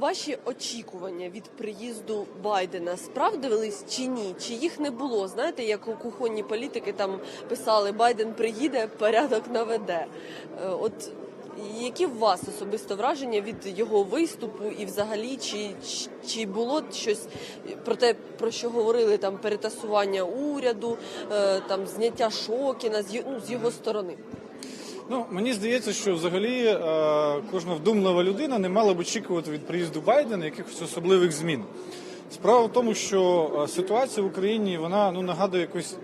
Ваші очікування від приїзду Байдена справдились чи ні? Чи їх не було? Знаєте, як у кухонні політики там писали Байден приїде, порядок наведе. Е, От які в вас особисто враження від його виступу, і взагалі, чи, чи, було щось про те, про що говорили там перетасування уряду, е, там зняття Шокіна з, ну, з його сторони? Ну, мені здається, що взагалі е, кожна вдумлива людина не мала б очікувати від приїзду Байдена якихось особливих змін. Справа в тому, що е, ситуація в Україні вона ну нагадує якусь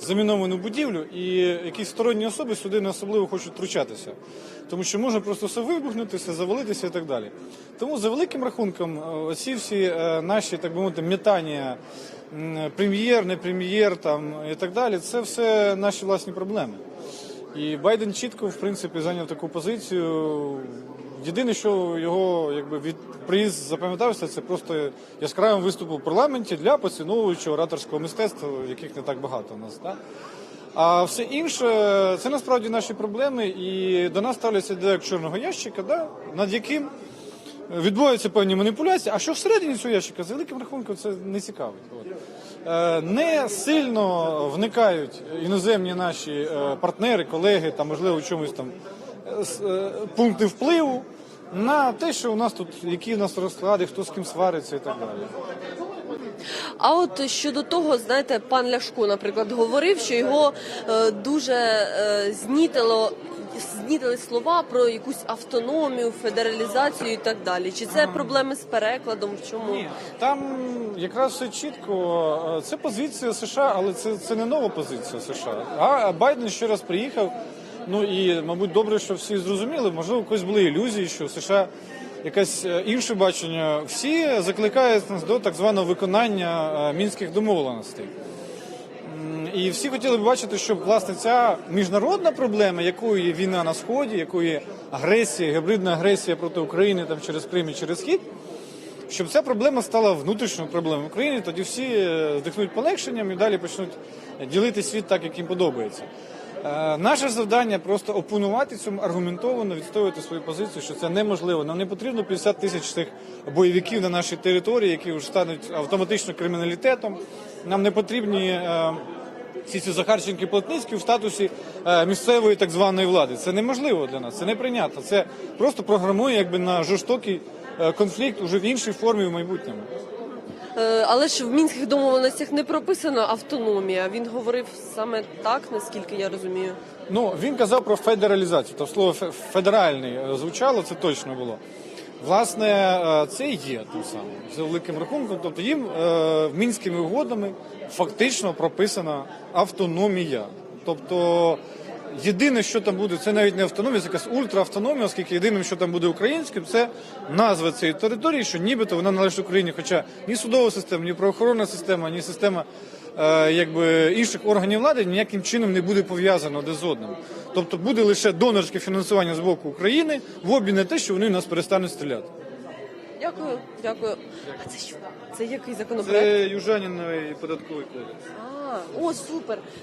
заміновану будівлю, і якісь сторонні особи сюди не особливо хочуть втручатися. Тому що може просто все вибухнути, все завалитися і так далі. Тому за великим рахунком, е, оці всі е, наші, так би мовити, метання, прем'єр, не прем'єр там і так далі, це все наші власні проблеми. І Байден чітко, в принципі, зайняв таку позицію. Єдине, що його якби від приїзд запам'ятався, це просто яскравим виступом в парламенті для поціновуючого ораторського мистецтва, яких не так багато у нас. Так? А все інше це насправді наші проблеми, і до нас ставляться як чорного ящика, да? над яким відбуваються певні маніпуляції. А що всередині цього ящика, з великим рахунком, це не цікавить. Е, Не сильно вникають іноземні наші е, партнери, колеги, там, можливо, чомусь там е, пункти впливу на те, що у нас тут, які у нас розклади, хто з ким свариться і так далі. А от щодо того, знаєте, пан Ляшко, наприклад, говорив, що його дуже знітило. Знітили слова про якусь автономію, федералізацію і так далі. Чи це проблеми з перекладом? В чому Ні, там якраз все чітко. Е, Це позиція США, але це, це не нова позиція США. А Байден ще раз приїхав. Ну і, мабуть, добре, що всі зрозуміли. Можливо, у когось були ілюзії, що в США якесь е, інше бачення. Всі закликають нас до так званого виконання е, мінських домовленостей. І всі хотіли б бачити, щоб власне ця міжнародна проблема, якою є війна на сході, якою є агресія, гібридна агресія проти України там через Крим і через Схід, щоб ця проблема стала внутрішньою проблемою України, тоді всі е, здихнуть полегшенням і далі почнуть ділити світ так, як їм подобається. Е, Наше завдання просто опонувати цьому аргументовано відстоювати свою позицію, що це неможливо. Нам не потрібно 50 тисяч цих бойовиків на нашій території, які вже стануть автоматично криміналітетом. Нам не потрібні е, ці Захарченки Плотницькі в статусі е, місцевої так званої влади. Це неможливо для нас, це неприйнятно. Це просто програмує якби на жорстокий е, конфлікт уже в іншій формі в майбутньому. Е, але ж в мінських домовленостях не прописана автономія. Він говорив саме так, наскільки я розумію. Ну він казав про федералізацію. То слово федеральний звучало, це точно було. Власне, е, це і є тим самим за великим рахунком. Тобто їм е, мінськими угодами фактично прописана автономія. Тобто єдине, що там буде, це навіть не автономія, це якась ультраавтономія, оскільки єдиним, що там буде українським, це назва цієї території, що нібито вона належить Україні. Хоча ні судова система, ні правоохоронна система, ні система е, якби інших органів влади ніяким чином не буде пов'язано один з одним. Тобто буде лише донорське фінансування з боку України в обмін на те, що вони в нас перестануть стріляти. Дякую, дякую. А це що? Це який законопроект? Це южаніновий податковий кодекс. А, о, супер.